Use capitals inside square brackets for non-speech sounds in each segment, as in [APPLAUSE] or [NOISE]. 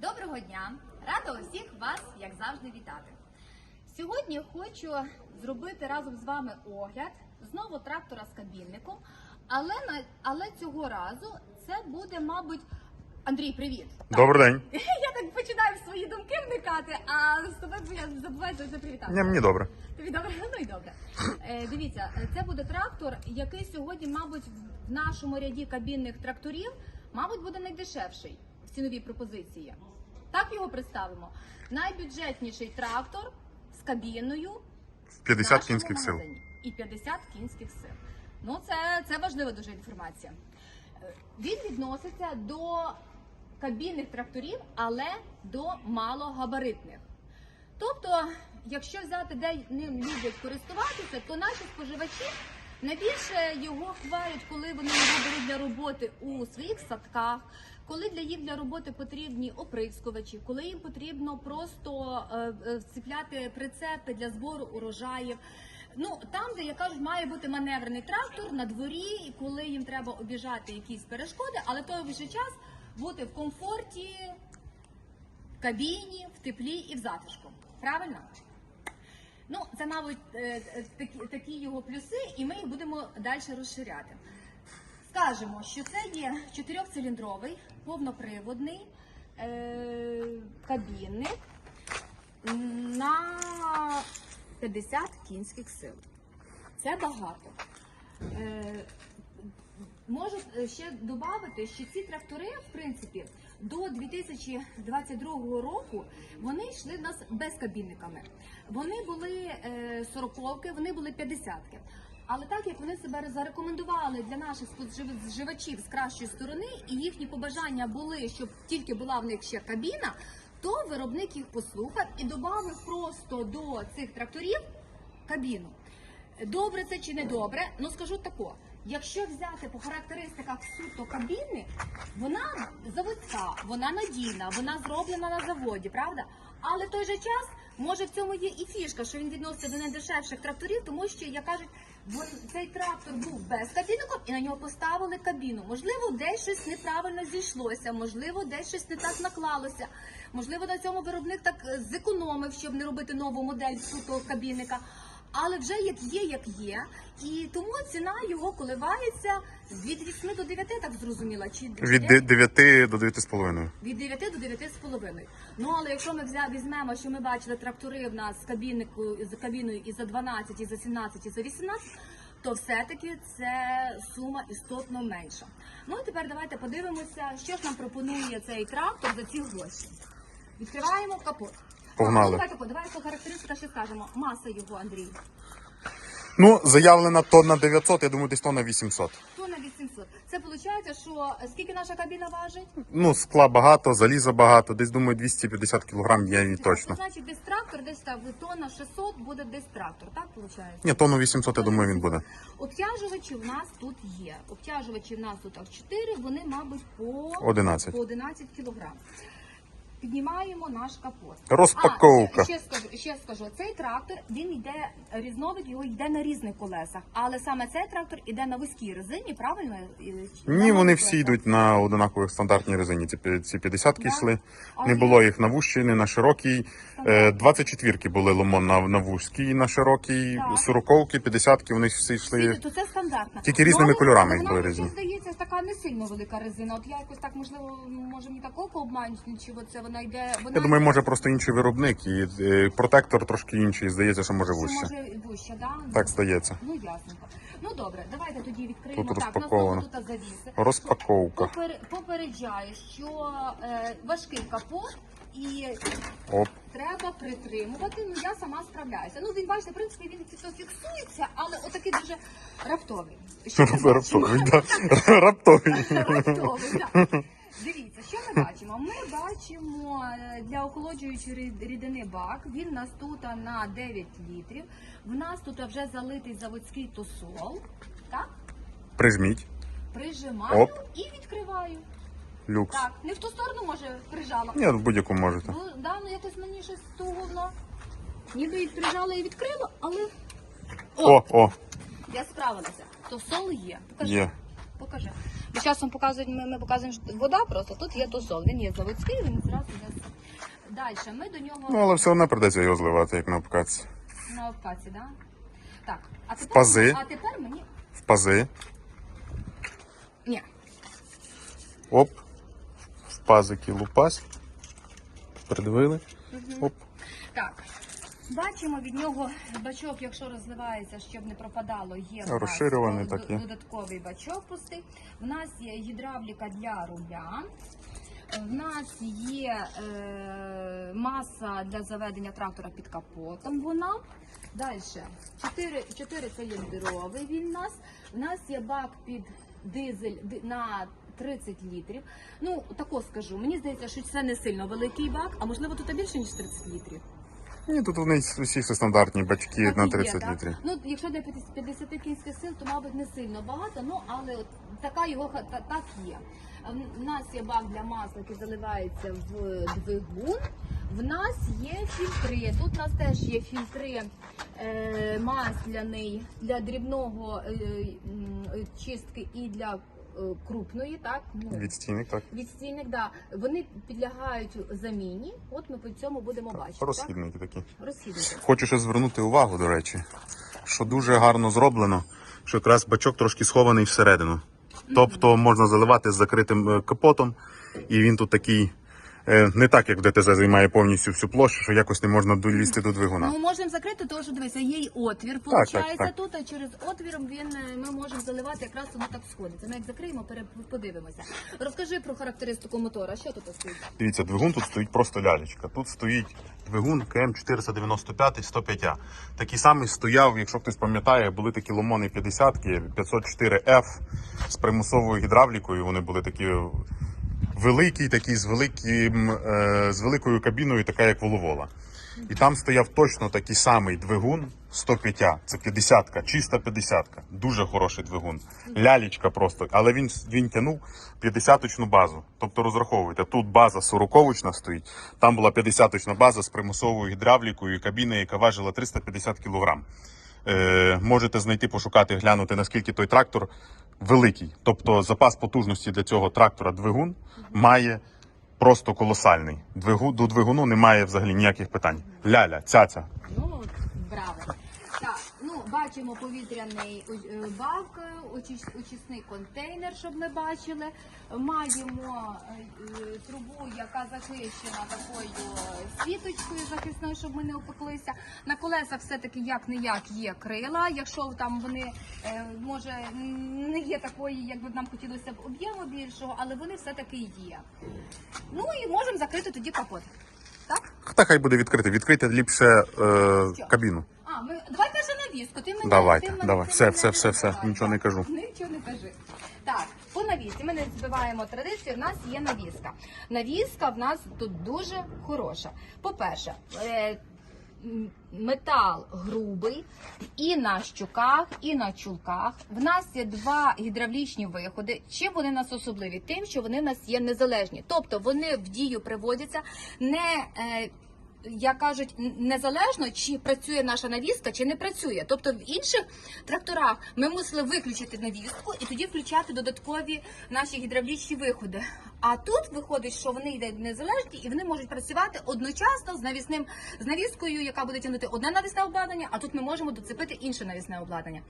Доброго дня! Рада усіх вас, як завжди, вітати. Сьогодні хочу зробити разом з вами огляд знову трактора з кабінником, але на але цього разу це буде, мабуть, Андрій, привіт! Добрий день. [LAUGHS] Я так починаю в свої думки вникати, а з тобою я забуваю завжди привітати. Ні, мені добре. Тобі добре? Ну і добре. Е, дивіться, це буде трактор, який сьогодні, мабуть, в нашому ряді кабінних тракторів, мабуть, буде найдешевший в ціновій пропозиції. Так його представимо. Найбюджетніший трактор з кабіною 50 кінських сил. І 50 кінських сил. Ну, це, це важлива дуже інформація. Е, Він відноситься до кабінних тракторів, але до малогабаритних. Тобто, якщо взяти, де ним люблять користуватися, то наші споживачі найбільше його хвалять, коли вони його беруть для роботи у своїх садках, коли для їх для роботи потрібні оприскувачі, коли їм потрібно просто е, е, вцепляти прицепи для збору урожаїв. Ну там, де я кажу, має бути маневрений трактор на дворі, коли їм треба обіжати якісь перешкоди, але той же час бути в комфорті, в кабіні, в теплі і в затишку. Правильно? Ну, це, мабуть, е, такі, такі його плюси, і ми їх будемо далі розширяти. Скажемо, що це є чотирьохциліндровий, повноприводний е, кабінник на 50 кінських сил. Це багато. Е, Можу ще додати, що ці трактори, в принципі, до 2022 року вони йшли в нас безкабінниками. Вони були е, сороковки, вони були 50-ки. Але так як вони себе зарекомендували для наших споживачів з кращої сторони, і їхні побажання були, щоб тільки була в них ще кабіна, то виробник їх послухав і додав просто до цих тракторів кабіну. Добре це чи не добре? Ну скажу тако. Якщо взяти по характеристиках суто кабіни, вона заводська, вона надійна, вона зроблена на заводі, правда? Але в той же час може в цьому є і фішка, що він відноситься до найдешевших тракторів, тому що як кажуть, цей трактор був без кабінок і на нього поставили кабіну. Можливо, десь щось неправильно зійшлося, можливо, десь щось не так наклалося. Можливо, на цьому виробник так е, зекономив, щоб не робити нову модель суто кабінника. Але вже як є, як є, і тому ціна його коливається від 8 до 9, так зрозуміла, чи Від 9 до 9,5. від 9 до 9 з половиною. Ну але якщо ми візьмемо, що ми бачили трактори в нас з кабіннику з кабіною і за 12, і за 17, і за 18, то все-таки це сума істотно менша. Ну і тепер давайте подивимося, що ж нам пропонує цей трактор за ці гроші. Відкриваємо капот. Погнали. Давайте, давайте по характеристиках ще скажемо. Маса його, Андрій. Ну, заявлена тонна 900, я думаю, десь тонна 800. Тонна 800. Це виходить, що е, скільки наша кабіна важить? Ну, скла багато, заліза багато, десь думаю 250 кг є Це точно. значить, десь трактор, десь там тонна 600 буде десь трактор, так виходить? Ні, тонну 800, я думаю, він буде. Обтяжувачі в нас тут є. Обтяжувачі в нас тут аж 4, вони, мабуть, по 11. по 11 кілограм. Піднімаємо наш капот. Розпаковка. А, ще скажу, ще скажу, цей трактор він йде різновид, його йде на різних колесах, але саме цей трактор йде на вузькій резині, правильно? Ні, вони всі йдуть на одинакових стандартній резині. Ці ці 50 Да. йшли. Не було їх на вущій, не на широкій. Е, 24 були лимон на, на вузькій, на широкій, Так. 40-ки, 50-ки, вони всі йшли. То це стандартно. Тільки різними Ну, кольорами вона, були мені різні. здається, така не сильно велика резина. От я якось так, можливо, може мені так око обманюють, чи це вона йде. Вона Я думаю, може просто інший виробник і е, протектор трошки інший, здається, що може Що вище. може вище, да? Так здається. Ну ясненько. Ну добре, давайте тоді відкриємо. Тут так, розпаковано. тут завіси. Розпаковка. Попер- Попереджаю, що е, важкий капот і Оп. треба притримувати. Ну я сама справляюся. Ну він бачите, в принципі, він це фіксується, але отакий дуже раптовий. Що [LAUGHS] Раптовий, да. [LAUGHS] Раптовий. Раптовий, так. Дивіться, що ми бачимо? Ми бачимо е, для охолоджуючої рідини бак. Він у нас тут на 9 літрів. В нас тут вже залитий заводський тосол. Так? Прижміть. Прижимаю Оп. і відкриваю. Люкс. Так, не в ту сторону може прижала. Ні, в будь-якому можете. Ну, да, ну якось мені щось туго. Ніби і прижала і відкрила, але О, о, я справилася. Тосол є. Покажи. є. Покажи. Бо часом показують, ми, ми показуємо що вода просто, тут є тосол. Він є заводський, він зразу йде. Далі, ми до нього Ну, але все одно придеться його зливати, як на обкатці. на обкаці, да? Так, а тепер, пази. а тепер мені. В пази. Ні. Оп. В пазики лупась. Придивили. Оп. Так. Бачимо від нього бачок, якщо розливається, щоб не пропадало, є в Розширюваний такий. додатковий бачок пустий. В нас є гідравліка для руля. В нас є е, маса для заведення трактора під капотом. Вона. Далі. Чотири, чотири циліндровий він у нас. У нас є бак під дизель на 30 літрів. Ну, тако скажу. Мені здається, що це не сильно великий бак, а можливо тут більше, ніж 30 літрів. Ні, тут вони всі все стандартні бачки Так на і є, 30 літрів. Ну, якщо для 50 50 кінських сил, то мабуть не сильно багато, ну але от така його та- так є. В- В нас є бак для масла, який заливається в двигун. В нас є фільтри. Тут у нас теж є фільтри е, масляний для дрібного е, чистки і для е, крупної, так ну, Відстійник, так. відстійник, да. Вони підлягають заміні. От ми по цьому будемо бачити. Розхідники такі. Розхідники. Хочу ще звернути увагу, до речі, що дуже гарно зроблено, що якраз бачок трошки схований всередину. Тобто можна заливати з закритим е, капотом, і він тут такий, е, не так, як в ДТЗ займає повністю всю площу, що якось не можна долізти до двигуна. Ми можемо закрити, тому що дивися, є й отвір, так, виходить так. тут, а через отвір він е, ми можемо заливати, якраз воно так сходиться. Ми як закриємо, подивимося. Розкажи про характеристику мотора. Що тут стоїть? Дивіться, двигун тут стоїть просто лялечка. Тут стоїть двигун КМ 495 105А. Такий самий стояв, якщо хтось пам'ятає, були такі ломони 50 504F з примусовою гідравлікою. Вони були такі великі, такі з великим, е, з великою кабіною, така як воловола. І там стояв точно такий самий двигун 105. Це 50-ка, чиста 50-ка. Дуже хороший двигун. Лялічка просто. Але він, він тянув 50-очну базу. Тобто розраховуйте, тут база 40-очна стоїть, там була 50-очна база з примусовою гідравлікою і кабіною, яка важила 350 кг. Е, можете знайти, пошукати, глянути, наскільки той трактор великий. Тобто запас потужності для цього трактора двигун має просто колосальний. Двигу, до двигуну немає взагалі ніяких питань. Ляля, цяця. Ну, браво. Бачимо повітряний е, бак, е, очисний контейнер, щоб ми бачили. Маємо е, трубу, яка захищена такою сіточкою захисною, щоб ми не опеклися. На колесах все-таки як не як є крила. Якщо там вони може не є такої, як би нам хотілося б об'єму більшого, але вони все-таки є. Ну і можемо закрити тоді капот. Так? Та хай буде відкрити. Відкрити ліпше е, кабіну. А, ми давай перше навіску. Ти мене Давайте, ти мене, давай. ти Все, мене все, все, все. Нічого не кажу. Нічого не кажи. Так, по навісці. Ми не збиваємо традицію. В нас є навіска. Навіска в нас тут дуже хороша. По-перше, е, м, метал грубий і на щуках, і на чулках. В нас є два гідравлічні виходи. Чим вони в нас особливі? Тим, що вони в нас є незалежні. Тобто вони в дію приводяться не. Е, як кажуть, незалежно чи працює наша навіска, чи не працює. Тобто в інших тракторах ми мусили виключити навіску і тоді включати додаткові наші гідравлічні виходи. А тут виходить, що вони йдуть незалежні і вони можуть працювати одночасно з навісним з навіскою, яка буде тягнути одне навісне обладнання, а тут ми можемо доцепити інше навісне обладнання.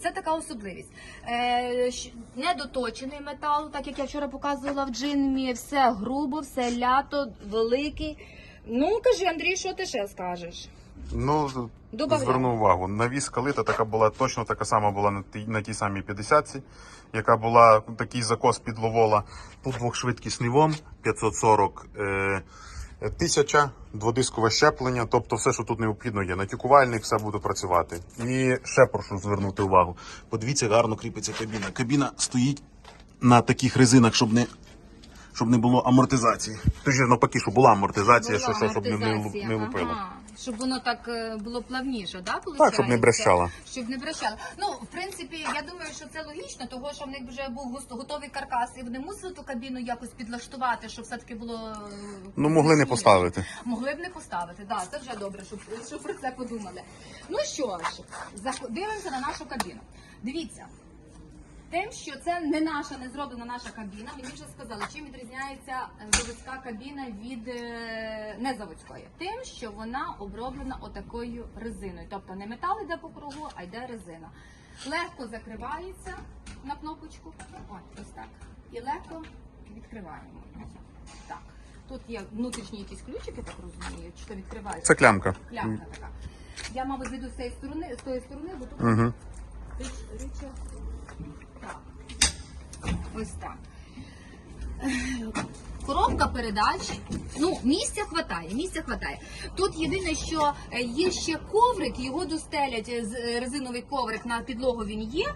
Це така особливість. Е, недоточений метал, так як я вчора показувала в джинмі, все грубо, все лято, великий. Ну, кажи, Андрій, що ти ще скажеш? Ну, Добавляй. зверну увагу. Навіска лита така була точно така сама була на тій, на тій самій 50 яка була такий закос під ловола. Тут двохшвидкісний ВОМ 540 е, тисяча, дводискове щеплення, тобто все, що тут необхідно є. Натюкувальник, все буде працювати. І ще прошу звернути увагу. Подивіться, гарно кріпиться кабіна. Кабіна стоїть на таких резинах, щоб не. Щоб не було амортизації. Тож навпаки, щоб була амортизація, що, що, щоб не, не, лу- Амортизація, не лупило. Ага. Щоб воно так е, було плавніше, да, Так, щоб не брещало. Щоб не брещало. Ну, в принципі, я думаю, що це логічно, того що в них вже був густо- готовий каркас, і вони мусили ту кабіну якось підлаштувати, щоб все-таки було. е, Ну, могли не зручніше. поставити. Могли б не поставити, да, це вже добре, щоб, щоб про це подумали. Ну що ж, зах- дивимося на нашу кабіну. Дивіться. Тим, що це не наша, не зроблена наша кабіна. Мені вже сказали, чим відрізняється е, заводська кабіна від е, незаводської. Тим, що вона оброблена отакою резиною. Тобто не метал йде по кругу, а йде резина. Легко закривається на кнопочку. Ось, ось так. І легко відкриваємо. Так. Тут є внутрішні якісь ключики, так розумію, чи то відкривається. Це клямка. Клямка така. Я, мабуть, зайду з цієї сторони, з тої сторони, бо тут Угу. Річі. Так. Ось так. Коробка передач. Ну, місця хватає, місця хватає. Тут єдине, що е, є ще коврик, його достелять е, е, резиновий коврик на підлогу він є.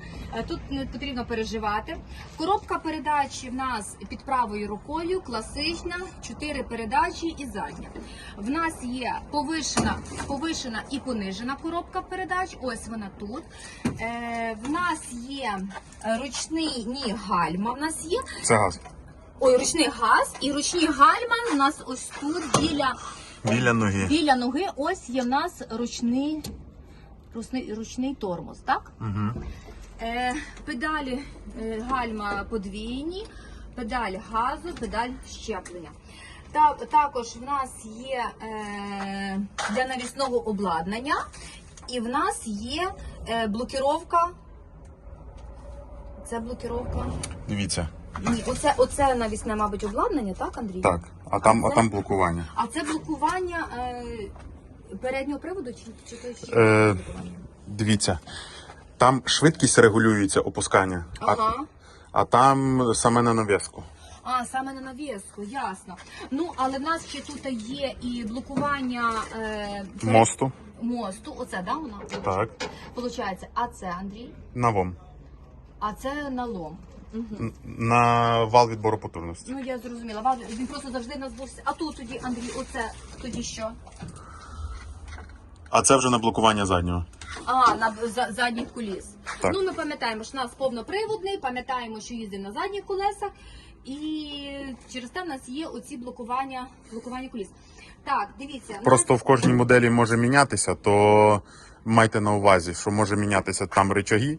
Тут не потрібно переживати. Коробка передач в нас під правою рукою, класична, чотири передачі і задня. В нас є повишена, повишена і понижена коробка передач. Ось вона тут. В нас є ручний ні, гальма. В нас є. Це газ. Ой, ручний газ і ручні гальма у нас ось тут біля, Біля ноги. біля ноги. Ось є в нас ручний, ручний, ручний тормоз, так? Угу. Е, педалі е, гальма подвійні, педаль газу, педаль щеплення. Та, також в нас є е, для навісного обладнання, і в нас є е, блокіровка. Це блокіровка. Дивіться. Ні, оце, оце навісне, мабуть, обладнання, так, Андрій? Так. А там, а це- там блокування. А це блокування е, переднього приводу чи, чи, то ще Е, блокування? Дивіться. Там швидкість регулюється опускання, а, Ага. а там саме на нав'язку. А, саме на навіску, ясно. Ну, але в нас ще тут є і блокування е, перед- Мосту. мосту. Оце, да, вона? Так. Получається, а це, Андрій, Навом. а це налом. Угу. На вал відбору потужності. Ну, я зрозуміла. Ва- Він просто завжди нас був. А тут тоді, Андрій, оце тоді що? А це вже на блокування заднього. А, на за, задніх коліс. Так. Ну, ми пам'ятаємо, що у нас повноприводний, пам'ятаємо, що їздив на задніх колесах, і через те в нас є оці блокування, блокування коліс. Так, дивіться. Просто нас- в кожній моделі може мінятися, то майте на увазі, що може мінятися там речаги,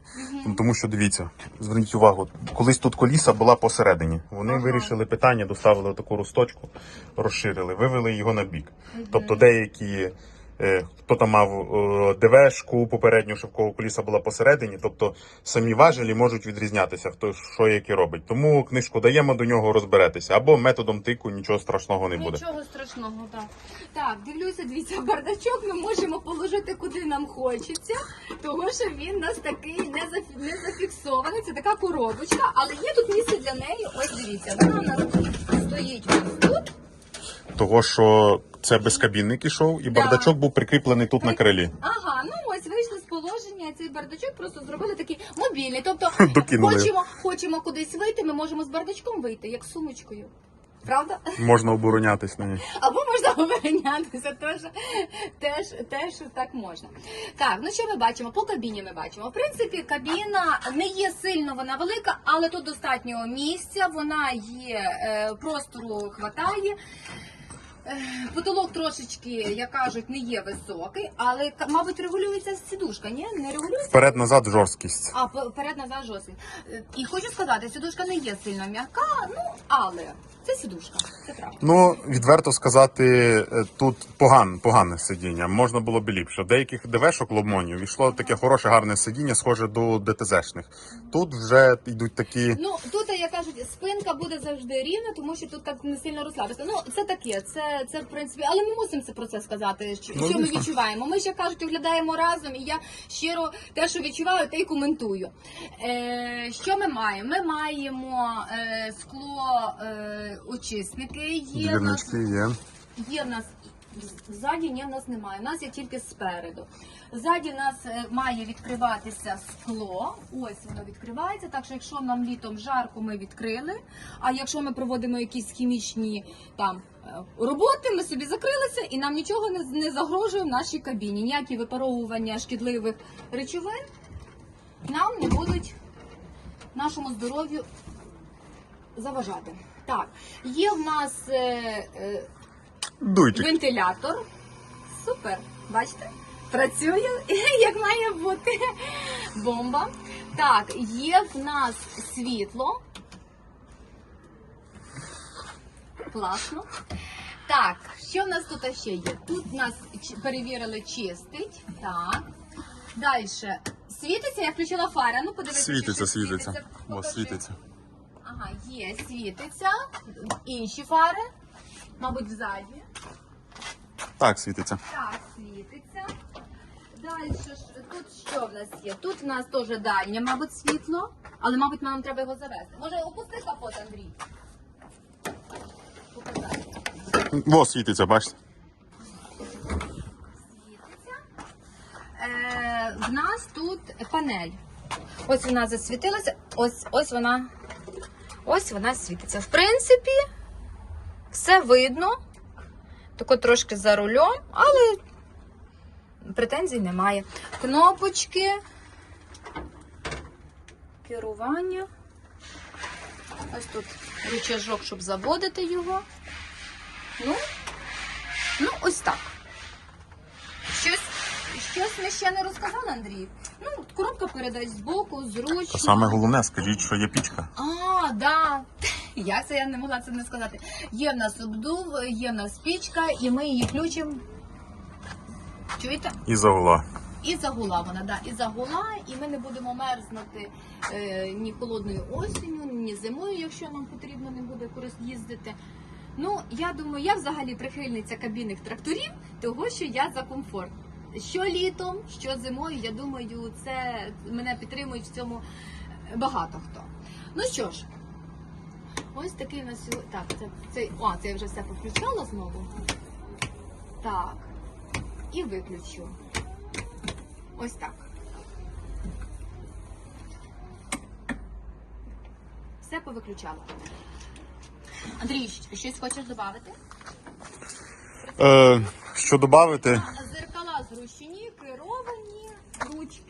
тому що дивіться, зверніть увагу, колись тут коліса була посередині. Вони вирішили питання, доставили таку росточку, розширили, вивели його на бік. Тобто деякі. Е, Хто там мав е, ДВшку попередню, що в кого коліса була посередині, тобто самі важелі можуть відрізнятися, хто що яке робить. Тому книжку даємо до нього розберетеся. Або методом тику нічого страшного не буде. Нічого страшного, так. Так, дивлюся, дивіться, бардачок ми можемо положити куди нам хочеться, тому що він у нас такий не, не зафіксований. Це така коробочка, але є тут місце для неї. Ось дивіться, вона у нас стоїть ось тут. Того, що це безкабінник ішов, і Да. бардачок був прикріплений тут на крилі. Ага, ну ось вийшли з положення. Цей бардачок просто зробили такий мобільний. Тобто [LAUGHS] Докинули. хочемо, хочемо кудись вийти, ми можемо з бардачком вийти, як з сумочкою. Правда? Можна оборонятись на ній. Або можна оборонятися, теж, теж, теж так можна. Так, ну що ми бачимо? По кабіні ми бачимо. В принципі, кабіна не є сильно вона велика, але тут достатньо місця, вона є, е, простору хватає. Е, Потолок трошечки, як кажуть, не є високий, але, мабуть, регулюється сідушка, ні? Не регулюється? Вперед-назад жорсткість. А, вперед назад жорсткий. Е, І хочу сказати, сідушка не є сильно м'яка, ну, але це сідушка, це правда. Ну, відверто сказати, е, тут поган, погане сидіння. Можна було б ліпше. В деяких ДВшок лобмонів йшло таке хороше, гарне сидіння, схоже до ДТЗшних. Тут вже йдуть такі. Ну тут, як кажуть, спинка буде завжди рівна, тому що тут так не сильно розслабиться. Ну це таке, це, це в принципі, але ми мусимо це про це сказати. Що, Ну, що ми відчуваємо? Ми ще кажуть, оглядаємо разом, і я щиро те, що відчуваю, те й коментую. Е, що ми маємо? Ми маємо е, скло е, очисники. Є Двірнички є. Є в нас ззаді, ні, в нас немає. У нас є тільки спереду. Ззаді в нас е, має відкриватися скло. Ось воно відкривається. Так що, якщо нам літом жарко, ми відкрили. А якщо ми проводимо якісь хімічні там е, роботи, ми собі закрилися і нам нічого не, не загрожує в нашій кабіні. Ніякі випаровування шкідливих речовин нам не будуть нашому здоров'ю заважати. Так, є в нас е, е. Вентилятор. Супер. Бачите? Працює [LAUGHS] як має бути. Бомба. Так, є в нас світло. Класно. Так, що в нас тут ще є? Тут нас перевірили чистить. Так. Далі. Світиться, я включила фари. Ну, подивіться. Світиться, світиться. О, світиться. Ага, є, світиться. Інші фари. Мабуть, ззаді. Так, світиться. Так, світиться. Далі тут що в нас є? Тут в нас теж дальнє, мабуть, світло, але, мабуть, нам треба його завести. Може, опусти капот, Андрій? Показати. Во, світиться, бачите? Світиться. Е, в нас тут панель. Ось вона засвітилася, ось, ось вона. Ось вона світиться. В принципі, все видно. Тако трошки за рулем, але претензій немає. Кнопочки. Керування. Ось тут рычажок, щоб заводити його. Ну, ну ось так. Щось, щось ми ще не розказали, Андрій. Ну, коробка передач збоку, зручно. Та саме головне, скажіть, що є пічка. А, да. [LAUGHS] Як це я не могла це не сказати? Є в нас обдув, є в нас пічка, і ми її включимо. Чуєте? І загула. І загула вона, да, і загула, і ми не будемо мерзнути е, ні холодною осінню, ні зимою, якщо нам потрібно не буде їздити. Ну, я думаю, я взагалі прихильниця кабінних тракторів, того що я за комфорт. Що літом, що зимою, я думаю, це мене підтримують в цьому багато хто. Ну що ж, ось такий у нас сьогодні. Так, це, це, о, це я вже все повключала знову. Так. І виключу. Ось так. Все повиключала. Андрій, щось хочеш додати? Е, що додати?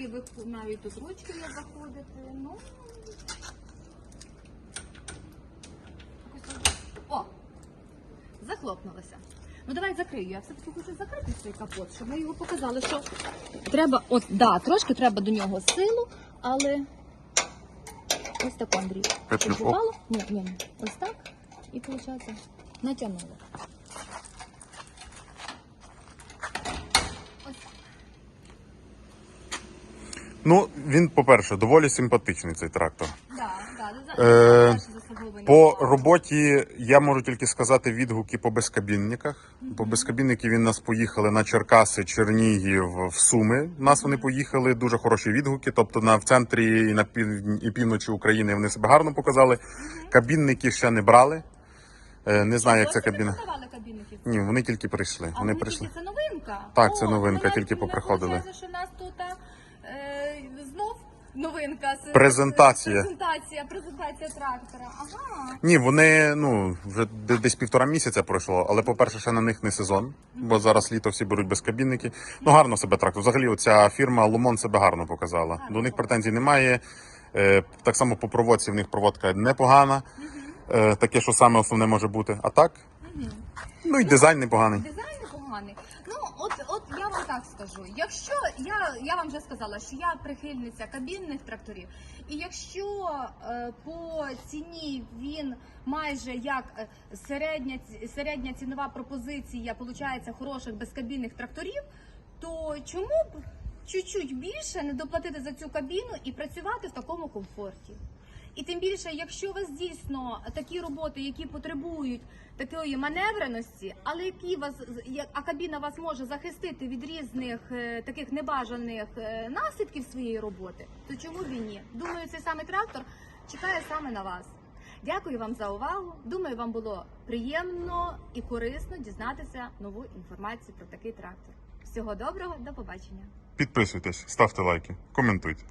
Ручки виху- навіть тут ручки не заходити. Ну. О! Захлопнулося. Ну давай закрию. Я все-таки хочу закрити цей капот, щоб ми його показали, що треба, от, да, трошки треба до нього силу, але ось так, Андрій. Петлю, Ні, ні, ні. Ось так. І виходить, натягнули. Ось так. Ну, він, по-перше, доволі симпатичний цей трактор. Да, да, за- Е. По роботі я можу тільки сказати відгуки по безкабінниках. По безкабінники він нас поїхали на Черкаси, Чернігів, в Суми. Нас вони поїхали дуже хороші відгуки. Тобто на в центрі і на півдні і півночі України вони себе гарно показали. Кабінники ще не брали. Е, Не знаю, як ця кабіна. Ні, вони тільки прийшли. А Вони прийшли. тільки це новинка? Так, це новинка, ну, тільки поприходили. що в нас тут новинка. з- Презентація. Презентація, презентація трактора. Ага. Ні, вони ну вже де- десь півтора місяця пройшло, але по-перше, ще на них не сезон, бо зараз літо всі беруть безкабінники. Ну гарно себе трактор. Взагалі, оця фірма Лумон себе гарно показала. Гарно. До них претензій немає. Е, так само по проводці в них проводка непогана. Е, таке, що саме основне може бути. А так, ну і дизайн непоганий. Дизайн непоганий. От, от я вам так скажу. Якщо я, я вам вже сказала, що я прихильниця кабінних тракторів, і якщо е, по ціні він майже як е, середня, середня цінова пропозиція получається хороших безкабінних тракторів, то чому б чуть-чуть більше не доплатити за цю кабіну і працювати в такому комфорті? І тим більше, якщо у вас дійсно такі роботи, які потребують такої маневреності, але які вас а кабіна вас може захистити від різних е, таких небажаних е, наслідків своєї роботи, то чому б і ні? Думаю, цей самий трактор чекає саме на вас. Дякую вам за увагу. Думаю, вам було приємно і корисно дізнатися нову інформацію про такий трактор. Всього доброго, до побачення. Підписуйтесь, ставте лайки, коментуйте.